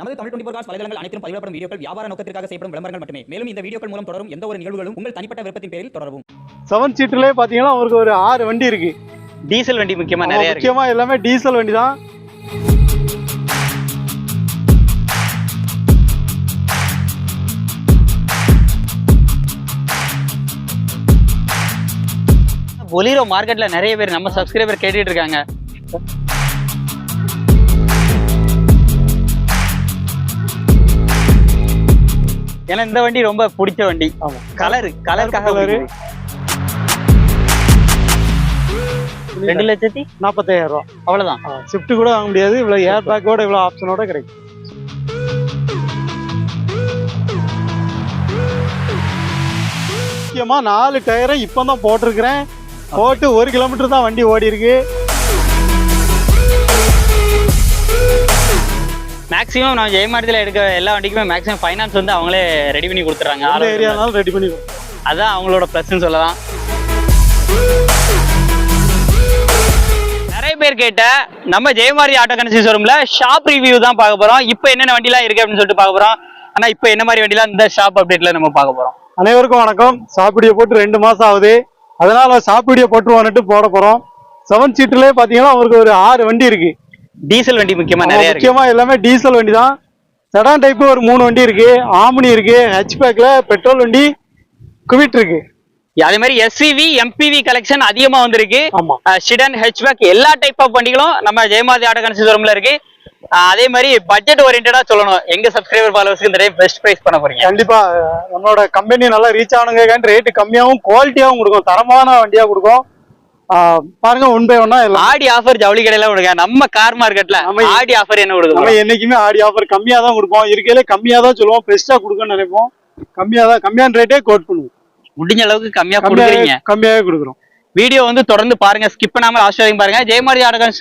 நமது Tamil twenty cos வலைதளங்கள் அனைத்தும் பதிவிடப்படும் வீடியோக்கள் வியாபார நோக்கத்திற்காக செய்யப்படும் விளம்பரங்கள் மட்டுமே. மேலும் இந்த வீடியோக்கள் மூலம் தொடரும் எந்த ஒரு நிகழ்வுகளும் உங்கள் தனிப்பட்ட விருப்பத்தின் பேரில் தொடரவும். செவன் சீட்டர்லேயே பார்த்தீங்கன்னா அவருக்கு ஒரு ஆறு வண்டி இருக்கு. டீசல் வண்டி முக்கியமா நிறைய இருக்கு. முக்கியமா எல்லாமே டீசல் வண்டி தான் பொலிரோ மார்க்கெட்ல நிறைய பேர் நம்ம சப்ஸ்கிரைபர் கேட்டுட்டு இருக்காங்க. ஏன்னா இந்த வண்டி ரொம்ப பிடிச்ச வண்டி. கலர் கலருக்காக. வருது ரெண்டு லட்சத்தி நாற்பத்தாயிரம் ரூபா. அவ்வளவுதான். ஷிஃப்ட் கூட வாங்க முடியாது. இவ்வளவு ஏர் பேக்கோட இவ்வளவு ஆப்ஷனோட கிடைக்கும். முக்கியமா நாலு டயரை இப்போ தான் போட்டிருக்கிறேன் போட்டு ஒரு கிலோமீட்டர் தான் வண்டி ஓடி இருக்கு மேக்ஸிமம் நான் ஜெயமாரத்தில் எடுக்க எல்லா வண்டிக்குமே மேக்ஸிமம் ஃபைனான்ஸ் வந்து அவங்களே ரெடி பண்ணி ஆள் ஏரியானாலும் ரெடி பண்ணி. அதான் அவங்களோட ப்ளஸ்ன்னு சொல்லலாம். நிறைய பேர் கேட்ட நம்ம ஜெயமாரி ஆட்டோ கன்சி ஷோரூம்ல ஷாப் ரிவ்யூ தான் பார்க்க போறோம். இப்போ என்னென்ன வண்டிலாம் இருக்கு அப்படின்னு சொல்லிட்டு பார்க்க போறோம். ஆனா இப்போ என்ன மாதிரி வண்டிலாம் இந்த ஷாப் அப்டேட்ல நம்ம பார்க்க போறோம். அனைவருக்கும் வணக்கம். சாப்பிடிய போட்டு ரெண்டு மாசம் ஆகுது. அதனால சாப்பிடிய போட்டுருவான்ட்டு போட போறோம். செவன் சீட்டர்லேயே பார்த்தீங்கன்னா அவருக்கு ஒரு ஆறு வண்டி இருக்கு. டீசல் வண்டி முக்கியமா நிறைய முக்கியமா எல்லாமே டீசல் வண்டி தான் செடான் டைப் ஒரு மூணு வண்டி இருக்கு. ஆம்னி இருக்கு. ஹெச்பேக்ல பெட்ரோல் வண்டி குவிட் இருக்கு. அதே மாதிரி எஸ்சிவி எம்பிவி கலெக்ஷன் அதிகமா வந்திருக்கு. ஷிடன் ஹெச்பேக் எல்லா டைப் ஆஃப் வண்டிகளும் நம்ம ஜெயமாதி ஆட்டோ கன்சி ஷோரூம்ல இருக்கு. அஹ் அதே மாதிரி பட்ஜெட் ஓரியன்டா சொல்லணும். எங்க சப்ஸ்கிரைபர் ஃபாலோவர்ஸ்க்கு இந்த டைம் பெஸ்ட் பிரைஸ் பண்ண போறீங்க? கண்டிப்பா. நம்மளோட கம்பெனி நல்லா ரீச் ஆகணுங்க ரேட்டு கம்மியாகவும் குவாலிட்டியாகவும் கொடுக்கும். தரமான வண்டியா கொடுக்கும். பாருங்க ஒன் பை ஒன்னா ஆடி ஆஃபர் ஜவுளி கடையில கொடுங்க. நம்ம கார் மார்க்கெட்ல நம்ம- ஆடி ஆஃபர் என்ன நம்ம கொடுக்கும் என்னைக்குமே ஆடி ஆஃபர் கம்மியா தான் கொடுப்போம். இருக்கையில கம்மியா தான் சொல்லுவோம். பெஸ்டா கொடுக்கணும்னு நினைப்போம். கம்மியா தான் கம்மியான ரேட்டே கோட் பண்ணுவோம். முடிஞ்ச அளவுக்கு கம்மியா கொடுக்குறீங்க. கம்மியாவே கொடுக்குறோம். வீடியோ வந்து தொடர்ந்து பாருங்க. ஸ்கிப் பண்ணாம லாஸ்ட் வரைக்கும் பாருங்க. ஜெயமாரி ஆடகன்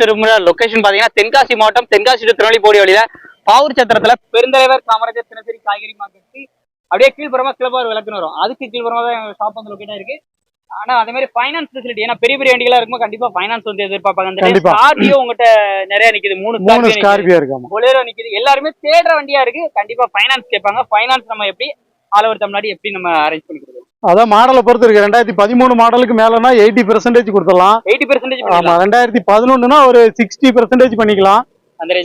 லொகேஷன் பாத்தீங்கன்னா தென்காசி மாவட்டம் தென்காசி to திருநெல்வேலி வழியில பாவூர் சத்திரத்துல பெருந்தலைவர் காமராஜர் தினசரி காய்கறி மார்க்கெட் அப்படியே கீழ்புறமா கிளப்பார் விளக்குன்னு வரும். அதுக்கு கீழ்புறமா தான் ஷாப் வந்து லொக்கேட் இருக்கு. ஆனா அதே மாதிரி ஃபைனான்ஸ் ஃபெசிலிட்டி ஏன்னா பெரிய பெரிய வண்டிகளா இருக்கும்போது கண்டிப்பா ஃபைனான்ஸ் வந்து எதிர்பார்ப்பாங்க. அந்த. ஸ்கார்பியோ உங்ககிட்ட நிறைய நிக்குது. மூணு மூணு ஸ்கார்பியோ இருக்காமா பொலேரோ நிக்குது. எல்லாருமே தேடுற வண்டியா இருக்கு. கண்டிப்பா ஃபைனான்ஸ் கேட்பாங்க. ஃபைனான்ஸ் நம்ம எப்படி ஆல் ஓவர் தமிழ்நாடு எப்படி நம்ம அரேஞ்ச் பண்ணி கொடுக்குறோம் அதான் மாடலை பொறுத்து இருக்கு. ரெண்டாயிரத்தி பதிமூணு மாடலுக்கு மேலனா எயிட்டி பெர்சன்டேஜ் கொடுத்துடலாம். எயிட்டி பெர்சன்டேஜ் ஆமா ரெண்டாயிரத்தி பதினொன்னுனா ஒரு சிக்ஸ்டி பெர்சன்டேஜ் பண்ணிக்கலாம்.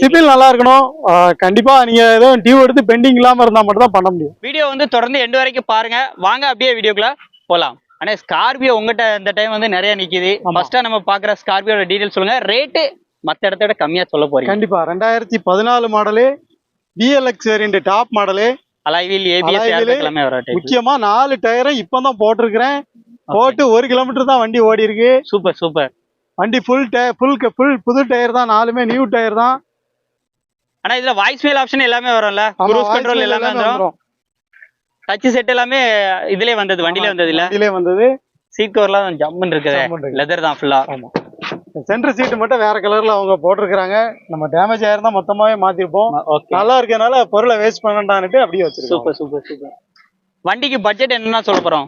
சிபில் நல்லா இருக்கணும். ஆஹ் கண்டிப்பா நீங்க ஏதோ டியூ எடுத்து பெண்டிங் இல்லாம இருந்தா மட்டும் தான் பண்ண முடியும். வீடியோ வந்து தொடர்ந்து எண்டு வரைக்கும் பாருங்க. வாங்க அப்படியே வீடியோக்குள்ள போலாம். ஆனா ஸ்கார்பியோ உங்ககிட்ட இந்த டைம் வந்து நிறைய நிக்குது. ஃபர்ஸ்டா நம்ம பாக்குற ஸ்கார்பியோட டீடைல் சொல்லுங்க. ரேட்டு மத்த இடத்த விட கம்மியா சொல்ல போறீங்க. கண்டிப்பா. ரெண்டாயிரத்தி பதினாலு model PLX variant top model alloy wheel ABS எல்லாமே வர டைப் முக்கியமா நாலு டயரை இப்பதான் போட்டிருக்கிறேன். போட்டு ஒரு கிலோமீட்டர் தான் வண்டி ஓடி இருக்கு சூப்பர் சூப்பர் வண்டி ஃபுல் டயர் ஃபுல் ஃபுல் புது டயர் தான் நாலுமே நியூ டயர் தான். ஆனா இதுல வாய்ஸ் மெயில் ஆப்ஷன் எல்லாமே வரும்ல? க்ரூஸ் கண்ட்ரோல் எல்லாமே வந்துரும். டச் செட் எல்லாமே இதுலயே வந்தது வண்டியில வந்தது இல்ல வண்டியிலே வந்தது. சீட் கவர்லாம் ஜம்முன்னு இருக்குது. லெதர் தான் ஃபுல்லா ஆமா. சென்டர் சீட்டு மட்டும் வேற கலர்ல அவங்க போட்டிருக்கிறாங்க. நம்ம டேமேஜ் ஆயிருந்தா மொத்தமாவே மாத்திருப்போம். நல்லா இருக்கனால பொருளை வேஸ்ட் பண்ணண்டான்ட்டு அப்படியே வச்சிருக்கோம். சூப்பர் சூப்பர் சூப்பர் வண்டிக்கு பட்ஜெட் என்னன்னா சொல்ல போறோம்?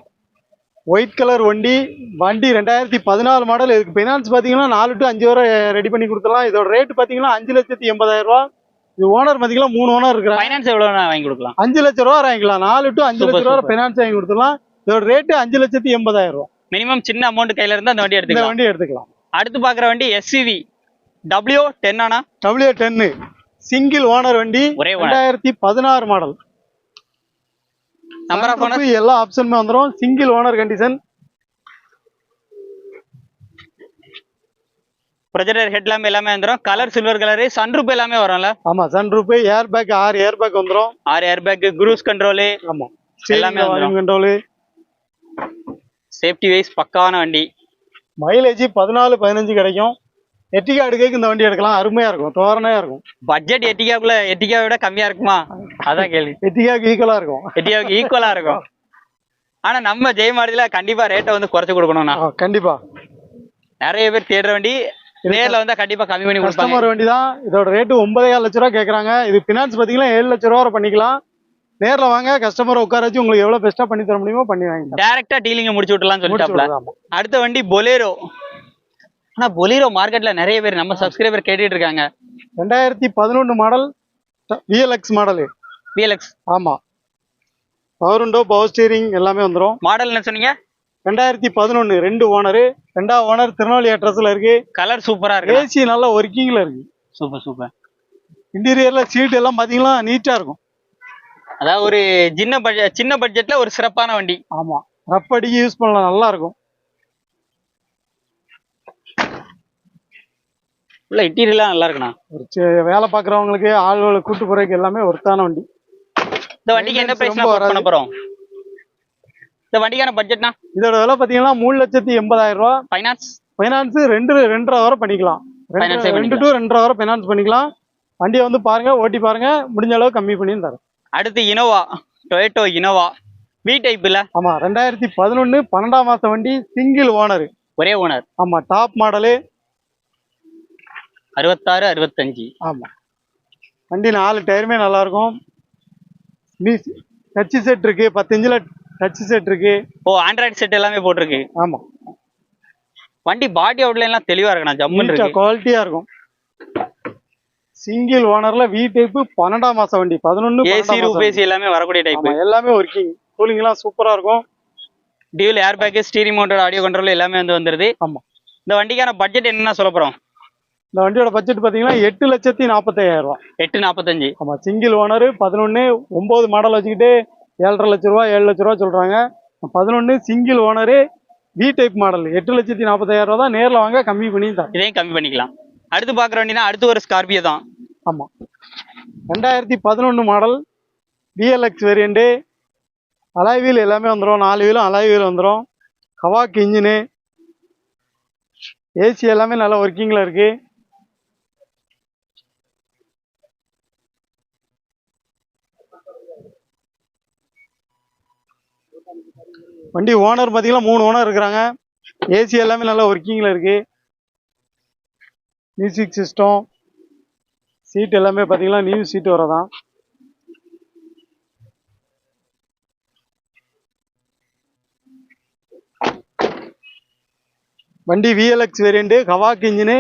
ஒயிட் கலர் வண்டி வண்டி ரெண்டாயிரத்தி பதினாலு மாடல் இதுக்கு ஃபைனான்ஸ் பார்த்தீங்கன்னா நாலு டு அஞ்சு வரை ரெடி பண்ணி கொடுத்துடலாம். இதோட ரேட் பார்த்தீங்கன்னா அஞ்சு லட்சத்தி எண்பதாயிரம் ரூபா இது ஓனர் பார்த்தீங்கன்னா மூணு ஓனர் இருக்கிறாங்க. ஃபைனான்ஸ் எவ்வளவு வாங்கி கொடுக்கலாம். அஞ்சு லட்ச ரூபா வாங்கிக்கலாம். நாலு டு அஞ்சு லட்ச ரூபா. ஃபைனான்ஸ் வாங்கி கொடுத்துடலாம். இதோட ரேட்டு அஞ்சு லட்சத்தி எண்பதாயிரம் ரூபா. மினிமம் சின்ன அமௌண்ட் கையில இருந்து அந்த வண்டி எடுத்துக்கலாம். வண்டி எடுத்துக்கலாம். அடுத்து பாக்குற வண்டி எஸ்சிவி டபிள்யூ டென் ஆனா? டபிள்யூ டென்னு சிங்கிள் ஓனர் வண்டி. ரெண்டாயிரத்தி பதினாறு மாடல் நம்பர் ஆஃப் எல்லா ஆப்ஷனுமே வந்துடும் single owner condition projector head lamp எல்லாமே வந்துடும் கலர் சில்வர் கலரு சன்ரூப் எல்லாமே வரும்ல? ஆமா சன் ரூப் ஏர் பேக் ஆறு ஏர் பேக் வந்துடும் ஆறு ஏர் பேக் குரூஸ் கண்ட்ரோலு ஆமா. எல்லாமே கண்ட்ரோலு சேஃப்டி வைஸ் பக்காவான வண்டி. மைலேஜ் பதினாலு பதினஞ்சு கிடைக்கும். எட்டிகா எடுக்க இந்த வண்டி எடுக்கலாம். அருமையா இருக்கும். தோரணையா இருக்கும். பட்ஜெட் எட்டிகாக்குள்ள எட்டிகாவை விட கம்மியா இருக்குமா? அதான் கேள்வி. எட்டிகாக்கு ஈக்குவலா இருக்கும். எட்டிகாவுக்கு ஈக்குவலா இருக்கும். ஆனா நம்ம ஜெயமாரதில கண்டிப்பா ரேட்டை வந்து குறைச்சு கொடுக்கணும்னா கண்டிப்பா. நிறைய பேர் தேடுற வண்டி நேர்ல வந்தா கண்டிப்பா கம்மி பண்ணி கஸ்டமர் வண்டி தான் இதோட ரேட்டு ஒன்பதே லட்ச ரூபா கேக்குறாங்க. இது பினான்ஸ் பாத்தீங்கன்னா ஏழு லட்ச ரூபா பண்ணிக்கலாம். நேர்ல வாங்க கஸ்டமரை உட்கார வச்சு உங்களுக்கு எவ்வளவு பெஸ்டா பண்ணி தர முடியுமோ பண்ணி வாங்கிக்கலாம். டைரக்டா டீலிங்க முடிச்சு விட்டுலாம் சொல்லிட்டாப்ல. அடுத்த வண்டி பொலேரோ ஆனா பொலேரோ மார்க்கெட்ல நிறைய பேர் நம்ம சப்ஸ்கிரைபர் கேட்டுட்டு இருக்காங்க. ரெண்டாயிரத்தி பதினொன்னு மாடல் விஎல்எக்ஸ் மாடலு பிஎல்எக்ஸ் ஆமா. பவர் விண்டோ பவர் ஸ்டீரிங் எல்லாமே வந்துடும் மாடல் என்ன சொன்னீங்க? ரெண்டாயிரத்தி பதினொன்று ரெண்டு ஓனரு ரெண்டாவது ஓனர் திருநெல்வேலி அட்ரஸ்ல இருக்கு. கலர் சூப்பரா இருக்கு? ஏசி நல்லா ஒர்க்கிங்ல இருக்கு. சூப்பர் சூப்பர் இன்டீரியர்ல சீட் எல்லாம் பாத்தீங்கன்னா நீட்டா இருக்கும். அதாவது ஒரு சின்ன பட்ஜெட் சின்ன பட்ஜெட்ல ஒரு சிறப்பான வண்டி. ஆமா. ரப் அடிக்கு யூஸ் பண்ணலாம் நல்லா இருக்கும். உள்ள இன்டீரியர்லாம் நல்லா இருக்குண்ணா. ஒரு வேலை பார்க்குறவங்களுக்கு ஆள்களை கூட்டு போறதுக்கு எல்லாமே ஒர்த்தான வண்டி. இந்த வண்டிக்கு என்ன பிரைஸ் பண்ண வராது. இந்த வண்டிக்கான பட்ஜெட்னா இதோட விலை பாத்தீங்கன்னா மூணு லட்சத்தி எண்பதாயிரம் ரூபா. ஃபைனான்ஸ் ஃபைனான்ஸ் ரெண்டு ரெண்டரை வரை பண்ணிக்கலாம். ரெண்டு- டு ரெண்டரை வரை ஃபைனான்ஸ் பண்ணிக்கலாம். வண்டியை வந்து பாருங்க ஓட்டி பாருங்க. முடிஞ்ச அளவு கம்மி பண்ணி தரேன். அடுத்து இனோவா டொயேட்டோ இனோவா வி டைப்ல ஆமா ரெண்டாயிரத்தி பதினொன்னு பன்னெண்டாம் மாசம் வண்டி சிங்கிள் ஓனர் ஒரே ஓனர் ஆமா டாப் மாடலு அறுபத்தாறு அறுபத்தஞ்சு. ஆமா. வண்டி நாலு டயருமே நல்லா இருக்கும். மிஸ் டச் செட் இருக்கு பத்து இன்ச்சில் டச் செட் இருக்கு. ஓ ஆண்ட்ராய்டு செட் எல்லாமே போட்டிருக்கு. ஆமா. வண்டி பாடி அவுட்ல எல்லாம் தெளிவா இருக்குண்ணா ஜம்முன்னு இருக்கு. குவாலிட்டியா இருக்கும். சிங்கிள் ஓனர்ல வி டைப் பன்னெண்டாம் மாசம் வண்டி பதினொன்னு ஏசி ரூபேசி எல்லாமே வரக்கூடிய டைப் எல்லாமே ஒர்க்கிங் கூலிங் எல்லாம் சூப்பரா இருக்கும். Dual airbag steering motor audio control எல்லாமே வந்து வந்துருது. ஆமா. இந்த வண்டிக்கான பட்ஜெட் என்னன்னா சொல்ல போறோம்? இந்த வண்டியோட பட்ஜெட் பாத்தீங்கன்னா எட்டு லட்சத்தி நாற்பத்தையாயிரம் ரூபாய். எட்டு நாற்பத்தஞ்சு ஆமா சிங்கிள் ஓனர் பதினொன்னு ஒன்பது மாடல் வச்சுக்கிட்டு ஏழரை லட்ச ரூபா ஏழு லட்ச ரூபா சொல்றாங்க. பதினொன்னு single owner V type model எட்டு லட்சத்தி நாற்பத்தாயிரம் ரூபா தான் நேர்ல வாங்க கம்மி பண்ணி தரேன் இதையும் கம்மி பண்ணிக்கலாம். அடுத்து பாக்குற வண்டினா அடுத்து ஒரு ஸ்கார்பியோ தான். ஆமா. ரெண்டாயிரத்தி பதினொன்று model PLX variant alloy wheel எல்லாமே வந்துடும் நாலு வீலும் அலாய் வீல் வந்துடும் கவாக் இன்ஜினு ஏசி எல்லாமே நல்லா ஒர்க்கிங்கில் இருக்கு. வண்டி ஓனர் பார்த்தீங்கன்னா மூணு ஓனர் இருக்கிறாங்க. ஏசி எல்லாமே நல்லா ஒர்க்கிங்கில் இருக்கு. மியூசிக் சிஸ்டம் சீட் எல்லாமே பார்த்தீங்கன்னா நியூ சீட் வரதான். வண்டி விஎல்எக்ஸ் வேரியண்ட்டு கவாக் இன்ஜினு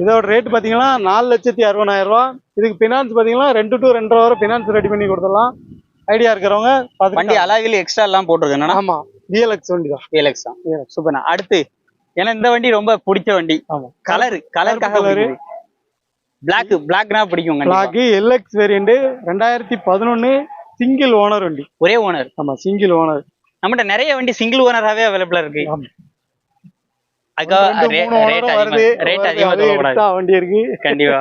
இதோட ரேட் பார்த்தீங்கன்னா நாலு லட்சத்தி அறுபதாயிரம் ரூபா இதுக்கு ஃபினான்ஸ் பார்த்தீங்கன்னா ரெண்டு டு ரெண்டரை வரை ஃபினான்ஸ் ரெடி பண்ணி கொடுத்துடலாம். ஐடியா இருக்கிறவங்க வண்டி அலாவில் எக்ஸ்ட்ரா எல்லாம் போட்டிருக்கு. என்னன்னா? ஆமா விஎல்எக்ஸ் வண்டி தான். ஏலக்ஸ் தான். சூப்பர்ண்ணா அடுத்து ஏன்னா இந்த வண்டி ரொம்ப பிடிச்ச வண்டி. ஆமா. கலர் கலருக்காக. பிளாக் பிளாக்னா பிடிக்கும். பிளாக் எல்எக்ஸ் வேரியண்ட்டு ரெண்டாயிரத்தி பதினொன்று சிங்கிள் ஓனர் வண்டி. ஒரே ஓனர் ஆமா சிங்கிள் ஓனர் நம்மகிட்ட நிறைய வண்டி சிங்கிள் ஓனராகவே அவைலபிளா இருக்கு. வண்டி இருக்கு. கண்டிப்பா.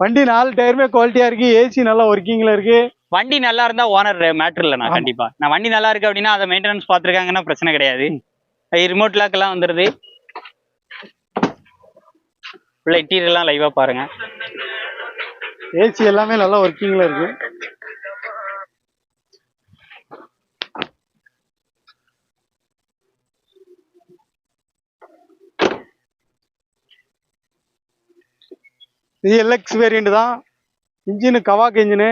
வண்டி நாலு டயருமே குவாலிட்டியா இருக்கு. ஏசி நல்லா ஒர்க்கிங்ல இருக்கு. வண்டி நல்லா இருந்தா ஓனர் மேட்ரு இல்லைண்ணா ஆமா. கண்டிப்பா. நான் வண்டி நல்லா இருக்கு அப்படின்னா அதை மெயின்டெனன்ஸ் பாத்துருக்காங்கன்னா பிரச்சனை கிடையாது. ரிமோட் லாக் எல்லாம் வந்துருது. உள்ள இன்டீரியர் எல்லாம் லைவா பாருங்க. ஏசி எல்லாமே நல்லா ஒர்க்கிங்ல இருக்கு. இது எல்எக்ஸ் வேரியண்ட் தான். இன்ஜினு கவாக் இன்ஜினு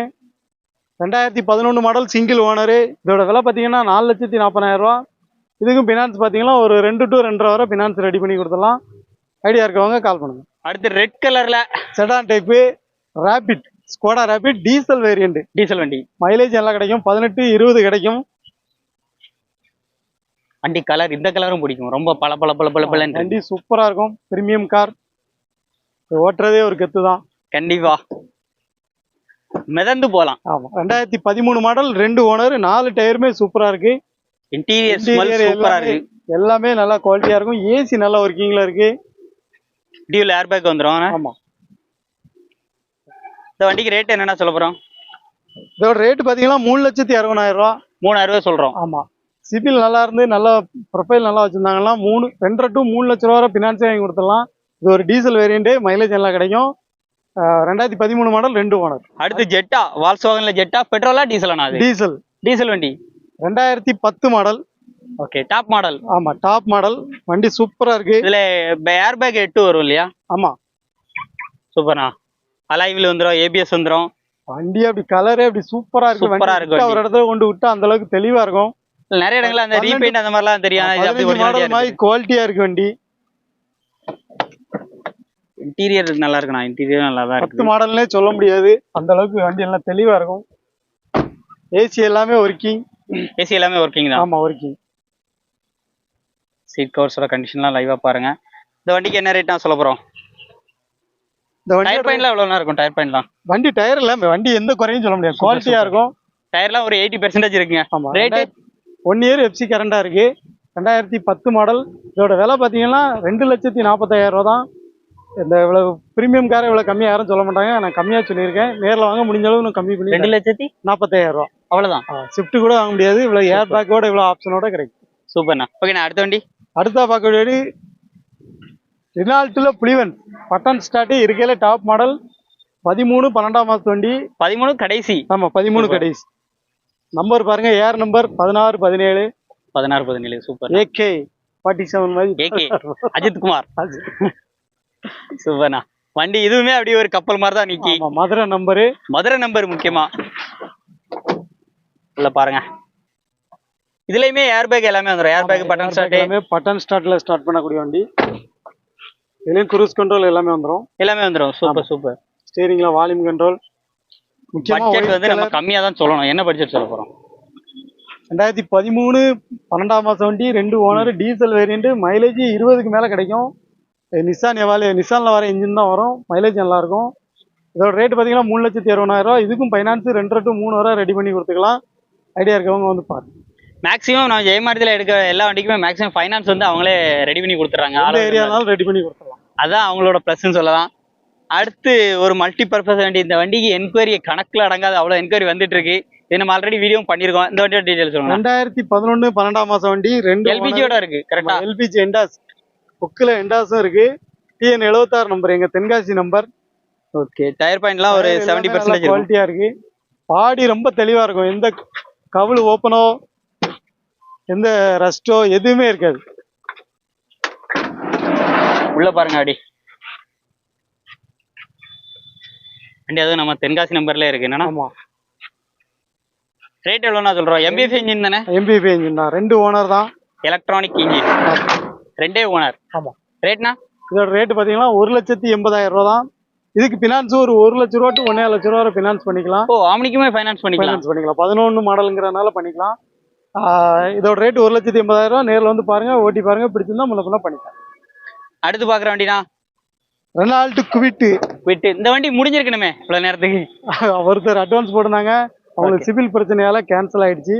ரெண்டாயிரத்தி பதினொன்று மாடல் சிங்கிள் ஓனரு இதோட விலை பார்த்தீங்கன்னா நாலு லட்சத்தி நாற்பதாயிரம் ரூபா. இதுக்கும் ஃபினான்ஸ் பார்த்தீங்கன்னா ஒரு ரெண்டு டு ரெண்டரை வரை ஃபினான்ஸ் ரெடி பண்ணி கொடுத்துடலாம். ஐடியா இருக்கவங்க கால் பண்ணுங்க. அடுத்து ரெட் கலர்ல sedan type Rapid Skoda Rapid diesel variant diesel வண்டி. மைலேஜ் நல்லா கிடைக்கும். பதினெட்டு இருபது கிடைக்கும். வண்டி கலர் இந்த கலரும் பிடிக்கும். ரொம்ப பல பல பல பல பலன்னு வண்டி சூப்பரா இருக்கும். பிரீமியம் கார் ஓட்டுறதே ஒரு கெத்து தான் கண்டிப்பா. மிதந்து போலாம். ஆமா. ரெண்டாயிரத்தி பதிமூணு மாடல் ரெண்டு ஓனர் நாலு டயருமே சூப்பரா இருக்கு. இன்டீரியர் ஸ்மெல் Interior சூப்பரா எல்லாமே- இருக்கு. எல்லாமே நல்லா குவாலிட்டியா இருக்கும். ஏசி நல்லா ஒர்க்கிங்ல இருக்கு. டியூல் ஏர் பேக் வந்துரும். ஆமா. இந்த வண்டிக்கு ரேட் என்னன்னா சொல்ல போறோம்? இதோட ரேட் பாத்தீங்கன்னா மூணு லட்சத்தி அறுபதாயிரம் ரூபா. மூணாயிரம் ரூபாய் சொல்றோம். ஆமா. சிபில் நல்லா இருந்து நல்லா ப்ரொஃபைல் நல்லா வச்சிருந்தாங்கன்னா மூணு ரெண்டரை டு மூணு லட்ச ரூபா வரை ஃபினான்ஸே வாங்கி கொடுத்துடலாம். இது ஒரு டீசல் வேரியண்ட் மைலேஜ் நல்லா கிடைக்கும். ரெண்டாயிரத்தி பதிமூணு மாடல் ரெண்டு ஓனர் அடுத்து ஜெட்டா வால்ஸ்வாகன்ல ஜெட்டா பெட்ரோலா டீசலானா அது? டீசல் டீசல் வண்டி. ரெண்டாயிரத்தி பத்து மாடல் ஓகே டாப் மாடல் ஆமா டாப் மாடல் வண்டி சூப்பரா இருக்கு. இதுல ஏர் பேக் எட்டு வரும் இல்லையா? ஆமா. சூப்பர்ண்ணா அலைவில் வந்துரும் ஏபிஎஸ் வந்துரும். வண்டி அப்படி கலரே அப்படி சூப்பரா இருக்கு. சூப்பரா இருக்கு. ஒரு இடத்துல கொண்டு விட்டா அந்த அளவுக்கு தெளிவா இருக்கும். நிறைய இடங்கள்ல அந்த ரீபெயிண்ட் அந்த மாதிரிலாம் தெரியும். குவாலிட்டியா இருக்கு வண்டி. இன்டீரியர் நல்லா இருக்குண்ணா. இன்டீரியர் நல்லா தான் பத்து மாடல்னே சொல்ல முடியாது. அந்த அளவுக்கு வண்டி எல்லாம் தெளிவா இருக்கும். ஏசி எல்லாமே ஒர்க்கிங் ஏசி எல்லாமே ஒர்க்கிங் தான். ஆமா ஒர்க்கிங் சீட் கவர்ஸோட கண்டிஷன்லாம் லைவா பாருங்க. இந்த வண்டிக்கு என்ன ரேட் சொல்ல போறோம்? இந்த வண்டி டயர் பாயிண்ட்லாம் எவ்வளோ இருக்கும் டயர் பாயிண்ட்லாம் வண்டி டயர் இல்ல வண்டி எந்த குறையும் சொல்ல முடியாது. குவாலிட்டியா. இருக்கும். டயர்லாம் ஒரு எயிட்டி பெர்சென்டேஜ் இருக்குங்க. ஆமா ரேட்டு ஒன் இயர் எஃப்சி கரண்டா இருக்கு. ரெண்டாயிரத்தி பத்து மாடல் இதோட விலை பார்த்தீங்கன்னா ரெண்டு லட்சத்தி நாற்பத்தாயிரம் ரூபா தான் இந்த இவ்வளவு பிரீமியம் காரை இவ்வளவு கம்மியா யாரும் சொல்ல மாட்டாங்க. நான் கம்மியா சொல்லியிருக்கேன். நேர்ல வாங்க முடிஞ்ச அளவு நான் கம்மி பண்ணி ரெண்டு லட்சத்தி? நாற்பத்தாயிரம் ரூபா. அவ்வளவுதான்? ஷிஃப்ட் கூட வாங்க முடியாது. இவ்வளவு ஏர் பேக்கோட இவ்வளவு ஆப்ஷனோட கிடைக்கும். சூப்பர்ண்ணா ஓகேண்ணா அடுத்த வண்டி? அடுத்த பார்க்க வேண்டியது ரினால்ட்டில் புலிவன். பட்டன் ஸ்டார்ட் இருக்கையில டாப் மாடல் பதிமூணு பன்னெண்டாம் மாசத்து வண்டி. பதிமூணு கடைசி. ஆமா பதிமூணு. கடைசி. நம்பர் பாருங்க ஏர் நம்பர் பதினாறு பதினேழு. பதினாறு பதினேழு. சூப்பர் ஏகே ஃபார்ட்டி செவன் மாதிரி. அஜித் குமார். சூப்பர்ண்ணா வண்டி இதுவுமே அப்படியே ஒரு கப்பல் மாதிரி தான் நிக்கி. மதுரை நம்பரு மதுரை நம்பர் முக்கியமா. உள்ள பாருங்க. இதுலயுமே ஏர் பேக் எல்லாமே வந்துடும் ஏர் பேக் பட்டன் ஸ்டார்ட் எல்லாமே பட்டன் ஸ்டார்ட்ல ஸ்டார்ட் பண்ணக்கூடிய வண்டி. இதுலயும் குரூஸ் கண்ட்ரோல் எல்லாமே வந்துரும். எல்லாமே வந்துடும் சூப்பர் சூப்பர் ஸ்டீரிங்ல வால்யூம் கண்ட்ரோல் பட்ஜெட் வந்து நம்ம. கம்மியா தான் சொல்லணும். என்ன பட்ஜெட் சொல்ல போறோம்? ரெண்டாயிரத்தி பதிமூணு பன்னெண்டாம் மாசம் வண்டி ரெண்டு ஓனர் டீசல் வேரியண்ட் மைலேஜ் இருபதுக்கு மேல கிடைக்கும். நிசான் எவாலு நிசான்ல வர இன்ஜின் தான் வரும். மைலேஜ் நல்லா இருக்கும் இதோட ரேட் பாத்தீங்கன்னா மூணு லட்சத்தி அறுபதாயிரம் ரூபாய். இதுக்கும் ஃபைனான்ஸ் ரெண்டரை டு மூணு வரை ரெடி பண்ணி கொடுத்துக்கலாம். ஐடியா இருக்கவங்க வந்து பாருங்க. மேக்ஸிமம் நம்ம ஜெயமாரத்தில் எடுக்க எல்லா வண்டிக்குமே மேக்ஸிமம் ஃபைனான்ஸ் வந்து அவங்களே ரெடி பண்ணி கொடுத்துறாங்க எந்த ஏரியானாலும் ரெடி பண்ணி கொடுத்துடலாம். அதான் அவங்களோட ப்ளஸ்ன்னு சொல்லலாம். அடுத்து ஒரு மல்டி பர்பஸ் வண்டி. இந்த வண்டிக்கு என்கொயரி கணக்குல அடங்காத. அவ்வளோ என்கொயரி வந்துட்டு இருக்கு இது நம்ம ஆல்ரெடி வீடியோ பண்ணியிருக்கோம். இந்த வண்டியோட டீடைல் சொல்லுங்க. ரெண்டாயிரத்தி பதினொன்னு பன்னெண்டாம் மாசம் வண்டி. ரெண்டு எல்பிஜியோட இருக்கு கரெக்டா எல்பிஜி எண்டாஸ் புக்கில் எண்டாஸும் இருக்கு. டிஎன் எழுபத்தாறு நம்பர் எங்க தென்காசி நம்பர். ஓகே டயர் பாயிண்ட்லாம் ஒரு செவன்டி பர்சன்டேஜ் இருக்கும். குவாலிட்டியா இருக்கு. பாடி ரொம்ப தெளிவா இருக்கும். எந்த கவுள் ஓப்பனோ எந்த ரஸ்டோ எதுவுமே இருக்காது. உள்ள பாருங்க அடி. வண்டி அதுவும் நம்ம தென்காசி நம்பர்ல இருக்கு. என்னன்னா ரேட் எவ்வளோனா சொல்றோம்? எம்பிஎஃப் இன்ஜின் தானே? எம்பிபி இன்ஜின் தான். ரெண்டு ஓனர் தான். எலக்ட்ரானிக் இன்ஜின் ரெண்டே ஓனர் ஆமா. ரேட்னா இதோட ரேட் பாத்தீங்கன்னா ஒரு லட்சத்தி எண்பதாயிரம் ரூபா தான். இதுக்கு பினான்ஸ் ஒரு ஒரு லட்ச ரூபா டு ஒன்னே லட்ச ரூபா வரை பினான்ஸ் பண்ணிக்கலாம். ஓ ஆம்னிக்குமே ஃபைனான்ஸ் பண்ணிக்கலாம். ஃபைனான்ஸ் பண்ணிக்கலாம். பதினொன்று மாடலுங்கிறனால பண்ணிக்கலாம். இதோட ரேட் ஒரு லட்சத்தி எண்பதாயிரம் ரூபா. நேரில் வந்து பாருங்க ஓட்டி பாருங்க பிடிச்சிருந்தா முன்ன பின்ன பண்ணிக்கலாம். அடுத்து பாக்குற வண்டினா? ரெனால்ட் குவிட்டு விட்டு இந்த வண்டி முடிஞ்சிருக்கணுமே இவ்வளவு நேரத்துக்கு. ஒருத்தர் அட்வான்ஸ் போட்டிருந்தாங்க. அவங்களுக்கு சிவில் பிரச்சனையால கேன்சல் ஆயிடுச்சு.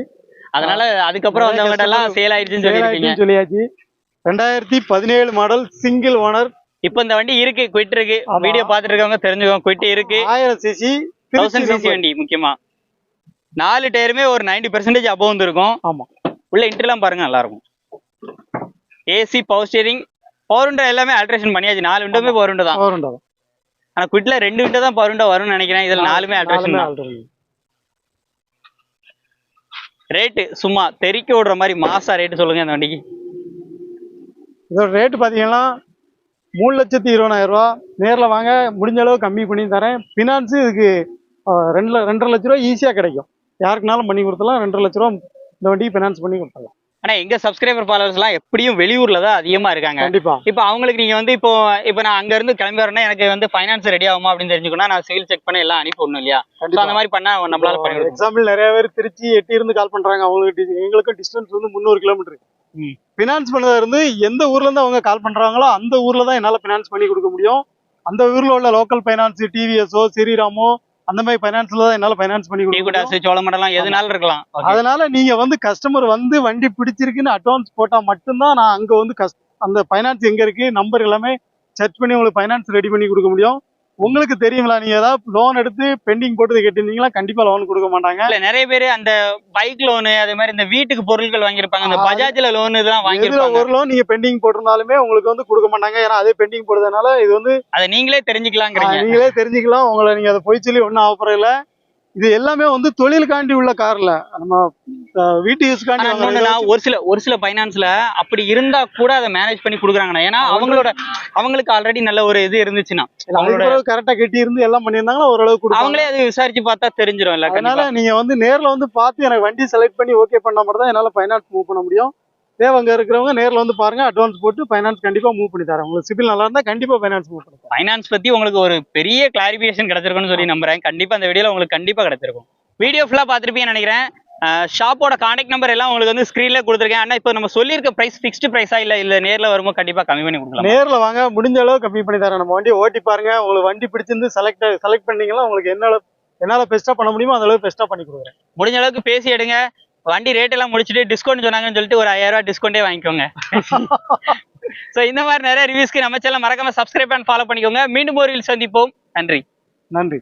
அதனால அதுக்கப்புறம் வந்தவங்க எல்லாம் சேல் ஆயிடுச்சுன்னு சொல்லியாச்சு. ரெண்டாயிரத்தி பதினேழு மாடல் சிங்கிள் ஓனர் இப்போ இந்த வண்டி இருக்கு குவிட் இருக்கு. வீடியோ பார்த்துட்டு இருக்கவங்க தெரிஞ்சுக்கோங்க குவிட் இருக்கு. ஆயிரம் சிசி தௌசண்ட் சிசி வண்டி முக்கியமா. நாலு டயருமே ஒரு 90% பெர்சன்டேஜ் அபோவ் வந்துருக்கும். ஆமா. உள்ள இன்டர்லாம் பாருங்க நல்லா இருக்கும் AC power steering power window எல்லாமே ஆல்ட்ரேஷன் பண்ணியாச்சு. நாலு விண்டோமே பவர் விண்டோ தான். பவர் குவிட்ல ரெண்டு விண்டோ தான் பவர் விண்டோ வரும்னு நினைக்கிறேன். இதுல நாலுமே ஆல்ட்ரேஷன் தான். ரேட்டு சும்மா தெறிக்க விடுற மாதிரி மாசா ரேட்டு சொல்லுங்க இந்த வண்டிக்கு. இதோட ரேட்டு பார்த்தீங்கன்னா மூணு லட்சத்தி இருபதாயிரரூவா நேரில் வாங்க முடிஞ்ச அளவு கம்மி பண்ணி தரேன். ஃபினான்ஸு இதுக்கு ரெண்டு ரெண்டரை லட்ச ரூபா ஈஸியாக கிடைக்கும். யாருக்குனாலும் பண்ணி கொடுத்தலாம் ரெண்டரை லட்ச ரூபா இந்த வண்டிக்கு ஃபினான்ஸ் பண்ணி கொடுத்துடலாம். ஆனா எங்க சப்ஸ்கிரைபர் ஃபாலோவர்ஸ் எல்லாம் எப்படியும் வெளியூர்ல தான் அதிகமா இருக்காங்க. கண்டிப்பா. இப்போ அவங்களுக்கு நீங்க வந்து இப்போ இப்போ நான் அங்க இருந்து கிளம்பி வரேன்னா எனக்கு வந்து ஃபைனான்ஸ் ரெடி ஆகுமா அப்படின்னு தெரிஞ்சுக்கணும் நான் சிவில் செக் பண்ணி எல்லாம் அனுப்பி விடணும் இல்லையா? அந்த மாதிரி பண்ணா நம்மளால பண்ணி எக்ஸாம்பிள் நிறைய பேர் திருச்சி எட்டி இருந்து கால் பண்றாங்க. அவங்களுக்கு எங்களுக்கும் டிஸ்டன்ஸ் வந்து முந்நூறு கிலோமீட்டர் ம். பினான்ஸ் பண்ணதா இருந்து எந்த ஊர்ல இருந்து அவங்க கால் பண்றாங்களோ அந்த ஊர்ல தான் என்னால பினான்ஸ் பண்ணி கொடுக்க முடியும். அந்த ஊர்ல உள்ள லோக்கல் ஃபைனான்ஸ் டிவிஎஸ்ஓ ஸ்ரீராமோ அந்த மாதிரி ஃபைனான்ஸ்ல தான் என்னால ஃபைனான்ஸ் பண்ணி கொடுக்க சோளமண்டலம் எதுனாலும் இருக்கலாம். அதனால நீங்க வந்து கஸ்டமர் வந்து வண்டி பிடிச்சிருக்குன்னு அட்வான்ஸ் போட்டா மட்டும்தான் நான் அங்க வந்து அந்த ஃபைனான்ஸ் எங்க இருக்கு நம்பர் எல்லாமே சர்ச் பண்ணி உங்களுக்கு ஃபைனான்ஸ் ரெடி பண்ணி கொடுக்க முடியும். உங்களுக்கு தெரியுங்களா? நீங்க ஏதாவது லோன் எடுத்து பெண்டிங் போட்டு கேட்டிருந்தீங்களா? கண்டிப்பா லோன் கொடுக்க மாட்டாங்க. இல்ல நிறைய பேர் அந்த பைக் லோனு அதே மாதிரி இந்த வீட்டுக்கு பொருட்கள் வாங்கியிருப்பாங்க. அந்த பஜாஜ்ல லோன் இதெல்லாம் வாங்கியிருப்பாங்க ஒரு லோன் நீங்க பெண்டிங் போட்டிருந்தாலுமே உங்களுக்கு வந்து கொடுக்க மாட்டாங்க. ஏன்னா அதே பெண்டிங் போடுறதுனால இது வந்து அதை நீங்களே தெரிஞ்சுக்கலாங்கிறீங்க. நீங்களே தெரிஞ்சுக்கலாம். உங்களை நீங்க அதை போய் சொல்லி ஒன்றும் ஆகப்படுறது இல்ல இது எல்லாமே வந்து தொழிலுக்காண்டி உள்ள கார்ல. நம்ம வீட்டு யூஸ்க்காண்டி ஒரு சில ஒரு சில ஃபைனான்ஸ்ல அப்படி இருந்தா கூட அதை மேனேஜ் பண்ணி கொடுக்குறாங்கண்ணா. ஏன்னா அவங்களோட அவங்களுக்கு ஆல்ரெடி நல்ல ஒரு இது இருந்துச்சுன்னா அவங்களோட கரெக்டா கட்டி இருந்து எல்லாம் பண்ணியிருந்தாங்கன்னா ஓரளவு கொடுப்பாங்க. அவங்களே அது விசாரிச்சு பார்த்தா தெரிஞ்சிடும் இல்ல அதனால நீங்க வந்து நேர்ல வந்து பார்த்து எனக்கு வண்டி செலக்ட் பண்ணி ஓகே பண்ணா மட்டும் தான் என்னால ஃபைனான்ஸ் மூவ் பண்ண முடியும். தேவங்க இருக்கிறவங்க நேர்ல வந்து பாருங்க அட்வான்ஸ் போட்டு ஃபைனான்ஸ் கண்டிப்பா மூவ் பண்ணி தரேன். உங்களுக்கு சிபில் நல்லா இருந்தா கண்டிப்பா ஃபைனான்ஸ் மூவ் பண்ணி ஃபைனான்ஸ் பத்தி உங்களுக்கு ஒரு பெரிய கிளாரிபிகேஷன் கிடைச்சிருக்கும்னு சொல்லி நம்புறேன். கண்டிப்பா அந்த வீடியோல உங்களுக்கு கண்டிப்பா கிடைச்சிருக்கும். வீடியோ ஃபுல்லா பார்த்திருப்பீங்கன்னு நினைக்கிறேன். ஷாப்போட கான்டாக்ட் நம்பர் எல்லாம் உங்களுக்கு வந்து ஸ்க்ரீன்ல கொடுத்துருக்கேன். ஆனா இப்போ நம்ம சொல்லியிருக்க பிரைஸ் ஃபிக்ஸ்டு பிரைஸா இல்ல இல்ல நேர்ல வரும்போது கண்டிப்பா கம்மி பண்ணி கொடுக்கலாம். நேர்ல வாங்க முடிஞ்ச அளவு கம்மி பண்ணி தரேன். நம்ம வண்டியை ஓட்டி பாருங்க. உங்களுக்கு வண்டி பிடிச்சிருந்து செலக்ட் செலக்ட் பண்ணீங்கன்னா உங்களுக்கு என்ன என்னால பெஸ்ட்டா பண்ண முடியுமோ அந்த அளவு பெஸ்ட்டா பண்ணி கொடுக்குறேன். முடிஞ்ச அளவுக்கு பேசி எடுங்க. வண்டி ரேட் எல்லாம் முடிச்சுட்டு டிஸ்கவுண்ட் சொன்னாங்கன்னு சொல்லிட்டு ஒரு ஆயிரம் ரூபாய் டிஸ்கவுண்டே வாங்கிக்கோங்க. சோ இந்த மாதிரி நிறைய ரிவ்யூஸ்க்கு நம்ம சேனல் மறக்காம சப்ஸ்கிரைப் அண்ட் ஃபாலோ பண்ணிக்கோங்க. மீண்டும் ஒரு சந்திப்போம். நன்றி. நன்றி.